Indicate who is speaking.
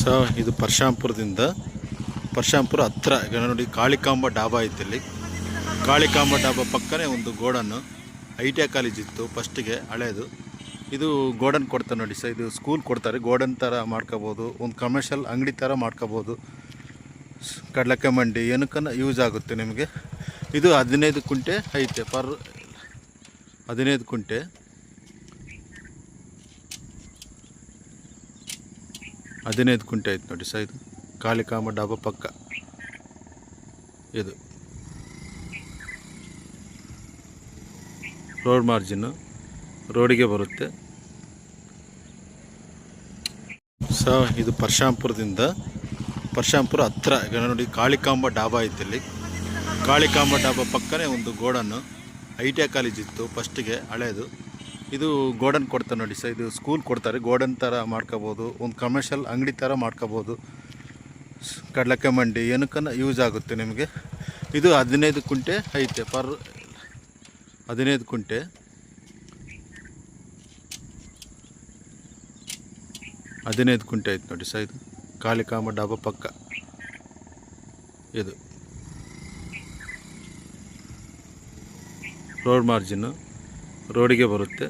Speaker 1: So, ಇದು ಪರಶಾಂಪುರದಿಂದ. ಪರಶಾಂಪುರ ಹತ್ರ, ಈಗ ನೋಡಿ, ಕಾಳಿಕಾಂಬ ಡಾಬಾ ಐತೆ ಇಲ್ಲಿ ಕಾಳಿಕಾಂಬ ಡಾಬಾ ಪಕ್ಕನೇ ಒಂದು ಗೋಡನ್ನು. ಐ ಟಿ ಐ ಕಾಲೇಜ್ ಇತ್ತು, ಫಸ್ಟಿಗೆ ಹಳೆಯದು ಇದು ಗೋಡನ್ ಕೊಡ್ತಾರೆ ನೋಡಿ ಸರ್ ಇದು ಸ್ಕೂಲ್ ಕೊಡ್ತಾರೆ. ಗೋಡನ್ ಥರ ಮಾಡ್ಕೋಬೋದು, ಒಂದು ಕಮರ್ಷಿಯಲ್ ಅಂಗಡಿ ಥರ ಮಾಡ್ಕೋಬೋದು. ಕಡಲಕ್ಕೆ ಮಂಡಿ ಏನಕ್ಕನ್ನ ಯೂಸ್ ಆಗುತ್ತೆ ನಿಮಗೆ. ಇದು ಹದಿನೈದು ಕುಂಟೆ ಐತೆ, ಪರ್, ಹದಿನೈದು ಕುಂಟೆ. ಹದಿನೈದು ಕುಂಟೆ ಆಯ್ತು ನೋಡಿ ಸರ್ ಇದು ಕಾಳಿಕಾಂಬ ಡಾಬಾ ಪಕ್ಕ. ಇದು. ರೋಡ್ ಮಾರ್ಜಿನ್ನು ರೋಡಿಗೆ ಬರುತ್ತೆ. ಸ, ಇದು ಪರಶಾಂಪುರದಿಂದ. ಪರಶಾಂಪುರ ಹತ್ರ. ಈಗ ನೋಡಿ ಕಾಳಿಕಾಂಬ ಡಾಬಾ ಐತೆ ಇಲ್ಲಿ. ಕಾಳಿಕಾಂಬ ಡಾಬಾ ಪಕ್ಕನೇ ಒಂದು ಗೋಡನ್ನು ಐ ಟಿ ಐ ಕಾಲೇಜ್ ಇತ್ತು ಫಸ್ಟಿಗೆ ಹಳೇದು. ಇದು ಗೋಡನ್ ಕೊಡ್ತಾರೆ ನೋಡಿ ಸರ್, ಇದು ಸ್ಕೂಲ್ ಕೊಡ್ತಾರೆ. ಗೋಡನ್ ಥರ ಮಾಡ್ಕೋಬೋದು, ಒಂದು ಕಮರ್ಷಿಯಲ್ ಅಂಗಡಿ ಥರ ಮಾಡ್ಕೋಬೋದು. ಕಡಲಕ್ಕೆ ಮಂಡಿ ಏನಕ್ಕನ್ನ ಯೂಸ್ ಆಗುತ್ತೆ ನಿಮಗೆ. ಇದು ಹದಿನೈದು ಕುಂಟೆ ಐತೆ, ಪರ್, ಹದಿನೈದು ಕುಂಟೆ. ಹದಿನೈದು ಕುಂಟೆ ಐತೆ ನೋಡಿ ಸರ್, ಇದು ಕಾಳಿಕಾಂಬ ಡಾಬಾ ಪಕ್ಕ. ಇದು. ರೋಡ್ ಮಾರ್ಜಿನ್ನು ರೋಡಿಗೆ ಬರುತ್ತೆ.